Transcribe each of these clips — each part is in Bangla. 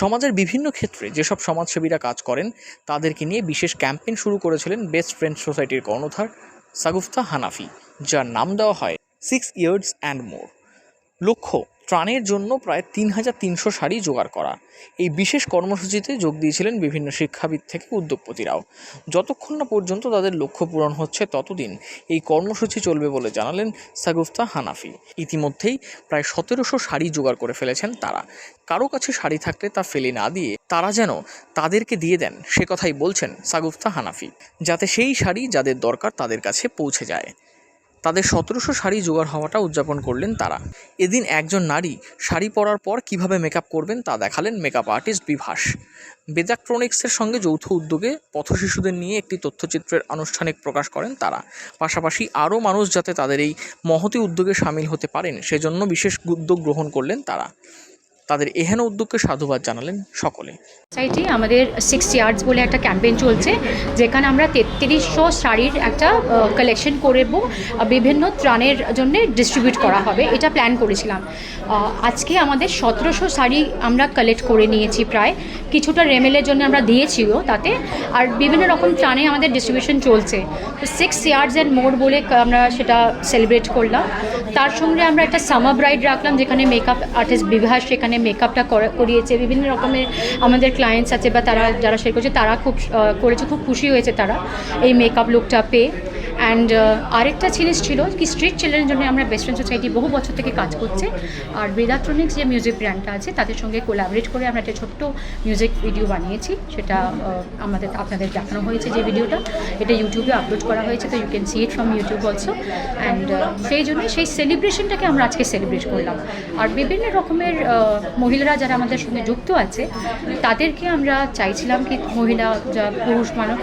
সমাজের বিভিন্ন ক্ষেত্রে যেসব সমাজসেবীরা কাজ করেন, তাদেরকে নিয়ে বিশেষ ক্যাম্পেইন শুরু করেছিলেন বেস্ট ফ্রেন্ড সোসাইটির কর্ণধার সাগুফতা হানাফি, যার নাম দেওয়া হয় সিক্স ইয়ার্স অ্যান্ড মোর। লক্ষ্য, ত্রাণের জন্য প্রায় তিন হাজার তিনশো শাড়ি জোগাড় করা। এই বিশেষ কর্মসূচিতে যোগ দিয়েছিলেন বিভিন্ন শিক্ষাবিদ থেকে উদ্যোগপতিরাও। যতক্ষণ না পর্যন্ত তাদের লক্ষ্য পূরণ হচ্ছে ততদিন। এই কর্মসূচি চলবে বলে জানালেন সাগুফতা হানাফি। ইতিমধ্যেই প্রায় সতেরোশো শাড়ি জোগাড় করে ফেলেছেন তারা। কারও কাছে শাড়ি থাকলে তা ফেলে না দিয়ে তারা যেন তাদেরকে দিয়ে দেন, সে কথাই বলছেন সাগুফতা হানাফি। যাতে সেই শাড়ি যাদের দরকার তাদের কাছে পৌঁছে যায়। তাদের সতেরোশো শাড়ি জোগাড় হওয়াটা উদযাপন করলেন তারা। এদিন একজন নারী শাড়ি পরার পর কীভাবে মেকআপ করবেন তা দেখালেন মেকআপ আর্টিস্ট বিভাস। বেদাক্ট্রনিক্সের সঙ্গে যৌথ উদ্যোগে পথশিশুদের নিয়ে একটি তথ্যচিত্রের আনুষ্ঠানিক প্রকাশ করেন তারা। পাশাপাশি আরও মানুষ যাতে তাদের এই মহতি উদ্যোগে সামিল হতে পারেন, সেজন্য বিশেষ উদ্যোগ গ্রহণ করলেন তারা। তাদের এহেন উদ্যোগকে সাধুবাদ জানালেন সকলে। সোসাইটি আমাদের সিক্স ইয়ার্ডস বলে একটা ক্যাম্পেইন চলছে, যেখানে আমরা তেত্রিশশো শাড়ির একটা কালেকশন করব বিভিন্ন ত্রাণের জন্য ডিস্ট্রিবিউট করা হবে, এটা প্ল্যান করেছিলাম। আজকে আমাদের সতেরোশো শাড়ি আমরা কালেক্ট করে নিয়েছি প্রায়, কিছুটা রেমেলের জন্য আমরা দিয়েছিও তাতে, আর বিভিন্ন রকম ত্রাণে আমাদের ডিস্ট্রিবিউশন চলছে। তো সিক্স ইয়ার্ডস অ্যান্ড মোর বলে আমরা সেটা সেলিব্রেট করলাম। তার সঙ্গে আমরা একটা সামার ব্রাইড রাখলাম, যেখানে মেকআপ আর্টিস্ট বিভাস সেখানে মেকআপটা করিয়েছে। বিভিন্ন রকমের আমাদের ক্লায়েন্টস আছে বা তারা, যারা শেয়ার করছে, তারা খুব করেছে, খুব খুশি হয়েছে তারা এই মেকআপ লুকটা পেয়ে। অ্যান্ড আরেকটা জিনিস ছিল কি স্ট্রিট চিলড্রেনের জন্য আমরা বেস্টার্ন সোসাইটি বহু বছর থেকে কাজ করছে। আর বেদাট্রনিক্স যে মিউজিক ব্র্যান্ডটা আছে, তাদের সঙ্গে কোলাবরেট করে আমরা একটা ছোট্ট মিউজিক ভিডিও বানিয়েছি। সেটা আমাদের, আপনাদের দেখানো হয়েছে যে ভিডিওটা এটা ইউটিউবে আপলোড করা হয়েছে, তো you can see it from YouTube also and সেই জন্য সেই সেলিব্রেশনটাকে আমরা আজকে সেলিব্রেট করলাম। আর বিভিন্ন রকমের মহিলারা যারা আমাদের সঙ্গে যুক্ত আছে, তাদেরকে আমরা চাইছিলাম কি মহিলা যা পুরুষ মানুষ,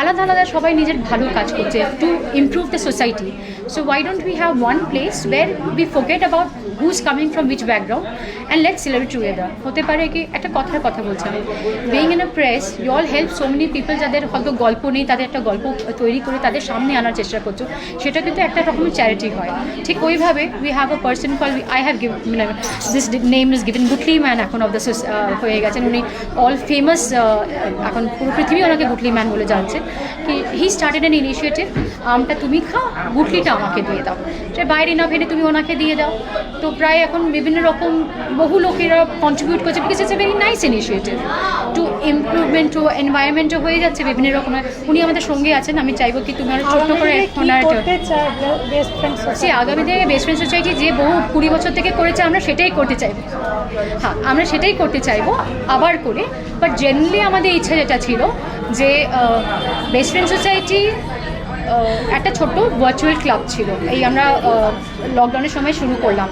আলাদা আলাদা সবাই নিজের ভালো কাজ করছে to improve the society so why don't we have one place where we forget about who is from which background and let celebrate together হতে পারে কি? একটা কথার কথা বলছিলাম being in a press you all help so many people যাদের হয়তো গল্প নেই, তাদের একটা গল্প তৈরি করে তাদের সামনে আনার চেষ্টা করছ, সেটা কিন্তু একটা রকমের চ্যারিটি হয়। ঠিক ওইভাবে we have a person call I have give this name is given goodly man এখন অফ দ্য হয়ে গেছেন। উনি অল ফেমাস এখন পুরো পৃথিবী ওনাকে গুটলি ম্যান বলে জানছে। কি হি স্টার্টেড অ্যান ইনিশিয়েটিভ আমটা তুমি খাও গুটলিটা আমাকে দিয়ে দাও। সে বাইরে না ফেলে তুমি ওনাকে দিয়ে দাও। তো প্রায় এখন বিভিন্ন রকম বহু লোকেরা কন্ট্রিবিউট করছে because it's a very nice initiative to improvement to এনভায়রনমেন্টও হয়ে যাচ্ছে বিভিন্ন রকমের। উনি আমাদের সঙ্গে আছেন আমি চাইব কি তুমি আরও ছোট্ট করে সে আগামী দিনে বেস্ট ফ্রেন্ড সোসাইটি যে বহু কুড়ি বছর থেকে করেছে আমরা সেটাই করতে চাইব। হ্যাঁ আমরা সেটাই করতে চাইব আবার করে বাট জেনারেলি আমাদের ইচ্ছা যেটা ছিল যে বেস্ট ফ্রেন্ড সোসাইটি একটা ছোট্ট ভার্চুয়াল ক্লাব ছিল। এই আমরা লকডাউনের সময় শুরু করলাম।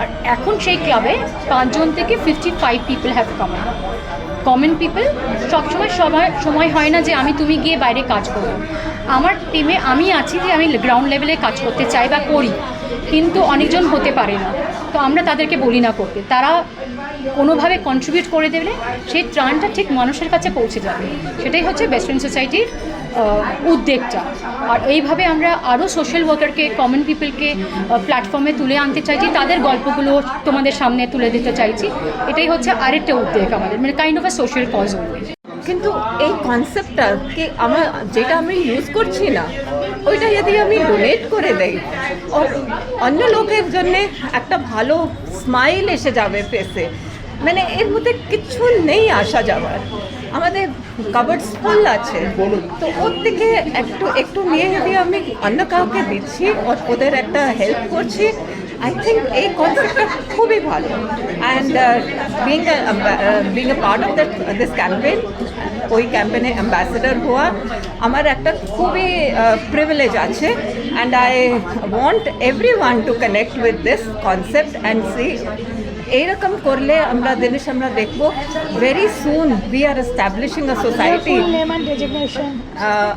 আর এখন সেই ক্লাবে পাঁচজন থেকে fifty five people have common common people সবসময় সময় সময় হয় না যে আমি, তুমি গিয়ে বাইরে কাজ করব আমার টিমে আমি আছি যে আমি গ্রাউন্ড লেভেলে কাজ করতে চাই বা করি। কিন্তু অনেকজন হতে পারে না। তো আমরা তাদেরকে বলি না করতে। তারা কোনোভাবে কন্ট্রিবিউট করে দেবে, সেই ত্রাণটা ঠিক মানুষের কাছে পৌঁছে যাবে। সেটাই হচ্ছে বেস্টার্ন সোসাইটির উদ্যোগটা। আর এইভাবে আমরা আরও সোশ্যাল ওয়ার্কারকে কমন পিপলকে প্ল্যাটফর্মে তুলে আনতে চাইছি, তাদের গল্পগুলো তোমাদের সামনে তুলে দিতে চাইছি। এটাই হচ্ছে আরেকটা উদ্যোগ আমাদের মানে kind of a social cause কিন্তু এই কনসেপ্টটা কি আমার, যেটা আমি ইউজ করছি না, ওইটা যদি আমি ডোনেট করে দেই অন্য লোকের জন্য একটা ভালো স্মাইল এসে যাবে ফেসে মানে এর মধ্যে কিছু নেই আসা যাওয়ার। আমাদের কাবার্ডস ফুল আছে। তো ওর থেকে একটু একটু নিয়ে যদি আমি অন্য কাউকে দিচ্ছি ওদের একটা হেল্প করছি আই থিঙ্ক এই কনসেপ্টটা খুবই ভালো। And being being a part of that this campaign ওই ক্যাম্পেনে অ্যাম্বাসেডার হওয়া আমার একটা খুবই প্রিভিলেজ আছে and I want everyone to connect with this concept and see এইরকম করলে আমরা জিনিস আমরা দেখব very soon we are establishing a society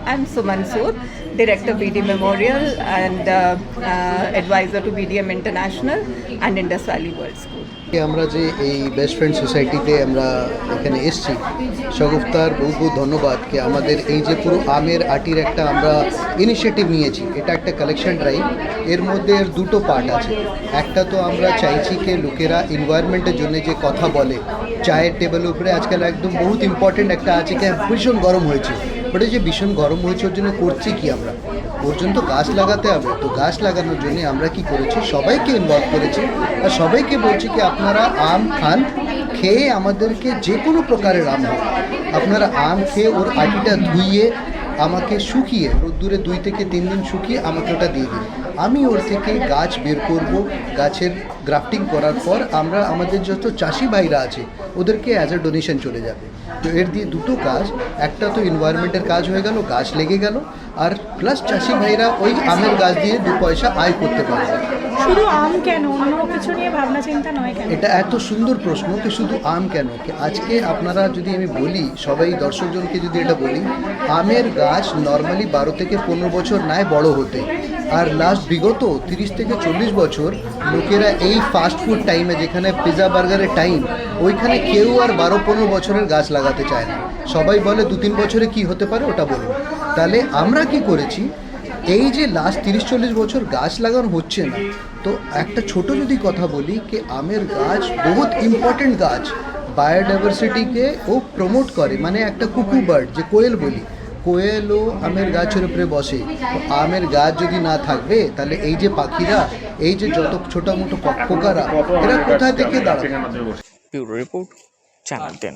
I am Suman Sood. Director BD Memorial and uh, uh, advisor to BDM International and Indus Valley World School. আমরা যে এই বেস্ট ফ্রেন্ড সোসাইটিতে আমরা এখানে এসেছি শগুফতার বহু বহু ধন্যবাদকে আমাদের এই যে পুরো আমের আটির একটা আমরা ইনিশিয়েটিভ নিয়েছি এটা একটা কালেকশন ড্রাইভ এর মধ্যে এর দুটো পার্ট আছে একটা তো আমরা চাইছি যে লোকেরা এনভায়রনমেন্টের জন্য যে কথা বলে চায়ের টেবিলের উপরে আজকাল একদম বহুত ইম্পর্টেন্ট একটা আছে কি ভীষণ গরম হয়েছে বাট এই যে ভীষণ গরম হয়েছে ওর জন্য করছি কি আমরা? ওর জন্য তো গাছ লাগাতে হবে। তো গাছ লাগানোর জন্য আমরা কি করেছি? সবাইকে ইনভলভ করেছি। আর সবাইকে বলছি কি, আপনারা আম খান, খেয়ে আমাদেরকে যে কোনো প্রকারের আম আপনারা আম খেয়ে ওর আটিটা ধুইয়ে আমাকে শুকিয়ে রোদ্দুরে দুই থেকে তিন দিন শুকিয়ে আমাকে ওটা দিয়ে দিন। আমি ওর থেকে গাছ বের করব গাছের গ্রাফটিং করার পর আমরা আমাদের যত চাষি ভাইরা আছে ওদেরকে অ্যাজ এ ডোনেশন চলে যাবে। তো এর দিয়ে দুটো কাজ একটা তো এনভায়রনমেন্টের কাজ হয়ে গেল গাছ লেগে গেল আর প্লাস চাষি ভাইরা ওই আমের গাছ দিয়ে দু পয়সা আয় করতে পারবে। শুধু আম কেন? অন্য কিছু নিয়ে ভাবনা চিন্তা নয় কেন? এটা এত সুন্দর প্রশ্ন কি শুধু আম কেন? কি আজকে আপনারা যদি আমি বলি সবাই দর্শকজনকে যদি এটা বলি আমের গাছ নর্মালি বারো থেকে পনেরো বছর নেয় বড় হতে। আর লাস্ট বিগত তিরিশ থেকে চল্লিশ বছর লোকেরা এই ফাস্ট ফুড টাইমে যেখানে পিৎজা বার্গারের টাইম ওইখানে কেউ আর বারো পনেরো বছরের গাছ লাগাতে চায় না। সবাই বলে দু তিন বছরে কি হতে পারে ওটা বলুন। তাহলে আমরা কি করেছি? এই যে লাস্ট তিরিশ চল্লিশ বছর গাছ লাগানো হচ্ছে না, তো একটা ছোট যদি কথা বলি কি আমের গাছ বহুত ইম্পর্টেন্ট গাছ। বায়োডাইভার্সিটিকে ও প্রমোট করে মানে একটা কুকু বার্ড যে কোয়েল বলি। কোয়েলও আমের গাছের উপরে বসে। আমের গাছ যদি না থাকবে, তাহলে এই যে পাখিরা, এই যে যত ছোটো মোটো পোকারা এরা কোথা থেকে দাঁড়াবে? Report, channel ten.